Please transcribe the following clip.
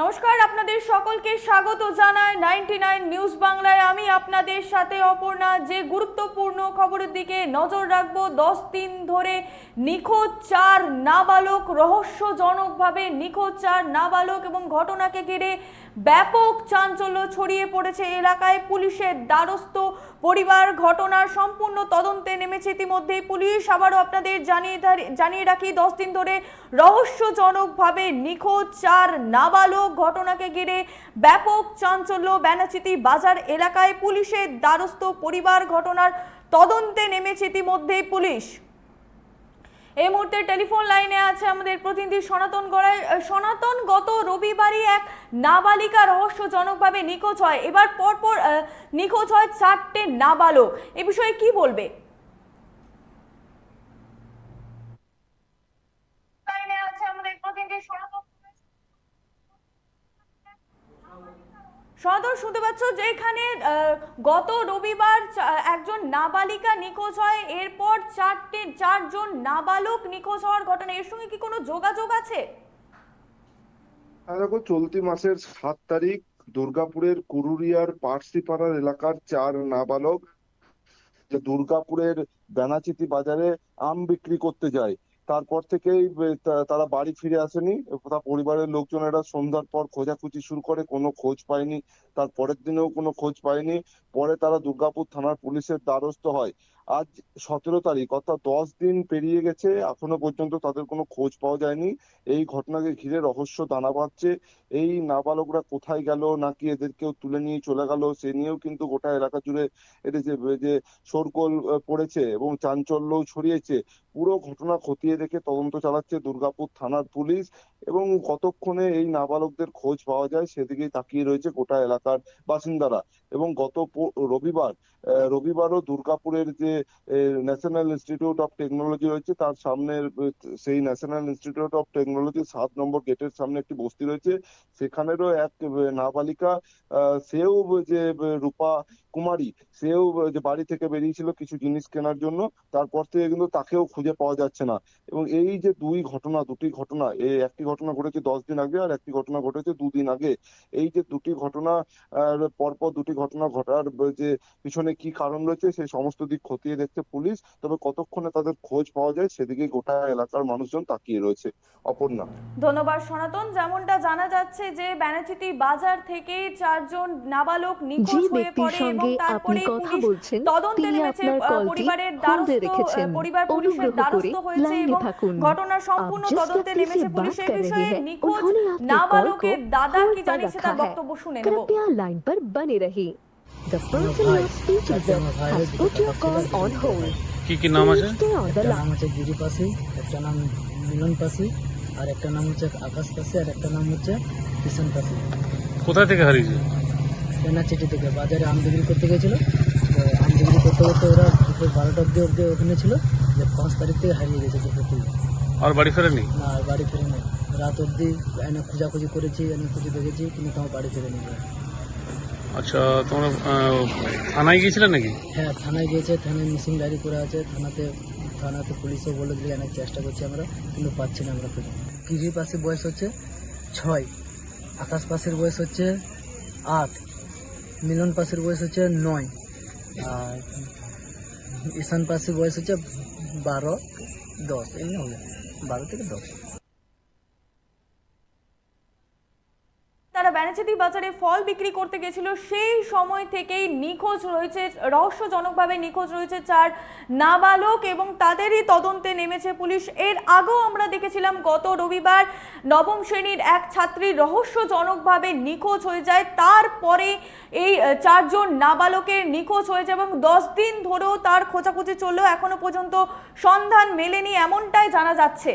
নমস্কার, আপনাদের সকলকে স্বাগত জানাই নাইনটি নিউজ বাংলায়। আমি আপনাদের সাথে অপর্ণা। যে গুরুত্বপূর্ণ খবরের দিকে নজর রাখব, দশ দিন ধরে নিখোঁজ চার নাবালক, রহস্যজনকভাবে নিখোঁজ চার নাবালক এবং ঘটনাকে ঘিরে ব্যাপক চাঞ্চল্য ছড়িয়ে পড়েছে এলাকায়। পুলিশের দ্বারস্থ পরিবার ঘটনার সম্পূর্ণ তদন্তে নেমেছে ইতিমধ্যেই। পুলিশ আবারও আপনাদের জানিয়ে জানিয়ে রাখি, দশ দিন ধরে রহস্যজনকভাবে নিখোঁজ চার নাবালক ঘটনাকে ঘিরে ব্যাপক চাঞ্চল্য ব্যানাচিতি বাজার এলাকায় পুলিশের দ্বারস্থ পরিবার ঘটনার তদন্তে নেমেছে ইতিমধ্যেই পুলিশ। এই মুহূর্তে টেলিফোন লাইনে আছে আমাদের প্রতিনিধি সনাতন গড়াই। সনাতন, গত রবিবারই এক নাবালিকা রহস্যজনকভাবে নিখোঁজ হয়। এবার পরপর নিখোঁজ হয় চারটে নাবালক। এ বিষয়ে কি বলবে? সনাতন সদর শুনতে পাচ্ছ যেখানে গত রবিবার একজন নাবালিকা নিখোঁজ হয়, এরপর চারটে, চারজন নাবালক নিখোঁজ হওয়ার ঘটনা। এর সঙ্গে কি কোনো যোগাযোগ আছে? দেখো, চলতি মাসের সাত তারিখ দুর্গাপুরের কুরুরিয়ার পার্সিপাড়ার এলাকার চার নাবালক যে দুর্গাপুরের বেনাচিতি বাজারে আম বিক্রি করতে যায়। তারপর থেকেই তারা বাড়ি ফিরে আসেনি। তার পরিবারের লোকজন লোকজনেরা সন্ধ্যার পর খোঁজাখুঁজি শুরু করে, কোনো খোঁজ পায়নি। তার পরের দিনেও কোনো খোঁজ পায়নি। পরে তারা দুর্গাপুর থানার পুলিশের দ্বারস্থ হয়। আজ সতেরো তারিখ, অর্থাৎ দশ দিন পেরিয়ে গেছে, এখনও পর্যন্ত তাদের কোনো খোঁজ পাওয়া যায়নি। এই ঘটনাকে ঘিরে রহস্য দানা বাঁধছে। এই নাবালকরা কোথায় গেল, নাকি এদেরকেও তুলে নিয়ে চলে গেল, সে নিয়েও কিন্তু গোটা এলাকা জুড়ে এদের যে যে শোরগোল পড়েছে এবং চাঞ্চল্যও ছড়িয়েছে। পুরো ঘটনা খতিয়ে দেখে তদন্ত চালাচ্ছে দুর্গাপুর থানার পুলিশ এবং কতক্ষণে এই নাবালকদের খোঁজ পাওয়া যায় সেদিকেই তাকিয়ে রয়েছে গোটা এলাকার বাসিন্দারা। এবং গত রবিবার রবিবারও দুর্গাপুরের যে ন্যাশনাল ইনস্টিটিউট অফ টেকনোলজি রয়েছে। তার সামনে সেই ন্যাশনাল ইনস্টিটিউট অফ টেকনোলজি সাত নম্বর গেটের সামনে একটি বস্তি রয়েছে। সেখানেরও এক নাবালিকা সেও যে রূপা কুমারী, সেও যে বাড়ি থেকে বেরিয়েছিল কিছু জিনিস কেনার জন্য, তারপর থেকে কিন্তু তাকেও খুঁজে পাওয়া যাচ্ছে না। এবং এই যে দুই ঘটনা, দুটি ঘটনা এই একটি ঘটনা ঘটেছে দশ দিন আগে আর একটি ঘটনা ঘটেছে দুদিন আগে। এই যে দুটি ঘটনা পরপর দুটি ঘটনা ঘটার, যে পিছনে কি কারণ রয়েছে সেই সমস্ত দিক খতিয়ে দেখছে পুলিশ তবে কতক্ষণে তাদের খোঁজ পাওয়া যায় সেদিকে গোটা এলাকার মানুষজন তাকিয়ে রয়েছে অপর্ণা ধন্যবাদ সনাতন যেমনটা জানা যাচ্ছে যে ব্যানাচিতি বাজার থেকে চারজন নাবালক যে নিখোঁজ হয়ে ব্যক্তির পড়ে এবং সঙ্গে আপনি তারপরে কথা পুলিশ বলছেন তদন্তে তিনি নেমেছে আপনার আহ, কলটি পরিবারের হোল্ডে দ্বারস্থ রেখেছেন আহ, পরিবার পুলিশের অনুগ্রহ করে দ্বারস্থ হয়েছে লাইনে এবং থাকুন ঘটনার সম্পূর্ণ आप जिस তদন্তে व्यक्ति নেমেছে से পুলিশ बात এই कर रहे বিষয়ে हैं, নিখোঁজ उन्होंने आपके कॉल নাবালকের को দাদা होल्ड কি पर জানিয়েছে তার रखा है। বক্তব্য শুনে নেব कृपया लाइन पर बने रहिए The person you are speaking with has put your call on hold. কি কি নাম আছে? একটা নাম আছে গিরি পাসি একটা নাম মিলন পাসি আর একটা নাম হচ্ছে আকাশ পাসি আর একটা নাম হচ্ছে কিষণ পাসি। কোথা থেকে হারিয়েছে? পেনাচিটি থেকে বাজারে আম বিক্রি করতে গেছিল। তো আম বিক্রি করতে করতে ওরা দুপুর বারোটা অব্দি অব্দি ওখানে ছিল যে পাঁচ তারিখ থেকে হারিয়ে গেছে দুপুর থেকে। আর বাড়ি ফেরে নেই না আর বাড়ি ফেরেনি। রাত অবধি এনে খোঁজাখুঁজি করেছি এনে খুঁজে দেখেছি কিন্তু আমার বাড়ি ফেরেনি। আচ্ছা তোমরা থানায় গিয়েছিলে নাকি? হ্যাঁ থানায় গিয়েছে, থানায় মিসিং ডায়েরি করে আছে, থানাতে থানাতে পুলিশও বলে দিলে অনেক চেষ্টা করছি আমরা, কিন্তু পাচ্ছি না আমরা খুঁজে কিরির পাশে বয়স হচ্ছে ছয়, আকাশ পাশের বয়স হচ্ছে আট, মিলন পাশের বয়স হচ্ছে নয়, আর ঈশান পাশের বয়স হচ্ছে বারো, দশ, এই হবে বারো থেকে দশ। তারা বাজারে ফল বিক্রি করতে গেছিল, সেই সময় থেকেই নিখোঁজ রয়েছে, রহস্যজনকভাবে নিখোঁজ রয়েছে চার নাবালক এবং তাদেরই তদন্তে নেমেছে পুলিশ। এর আগেও আমরা দেখেছিলাম, গত রবিবার নবম শ্রেণির এক ছাত্রী রহস্যজনকভাবে নিখোঁজ হয়ে যায়, তারপরে এই চারজন নাবালকের নিখোঁজ হয়ে যায় এবং দশ দিন ধরেও তার খোঁজাখুঁজি চললেও এখনও পর্যন্ত সন্ধান মেলেনি, এমনটাই জানা যাচ্ছে।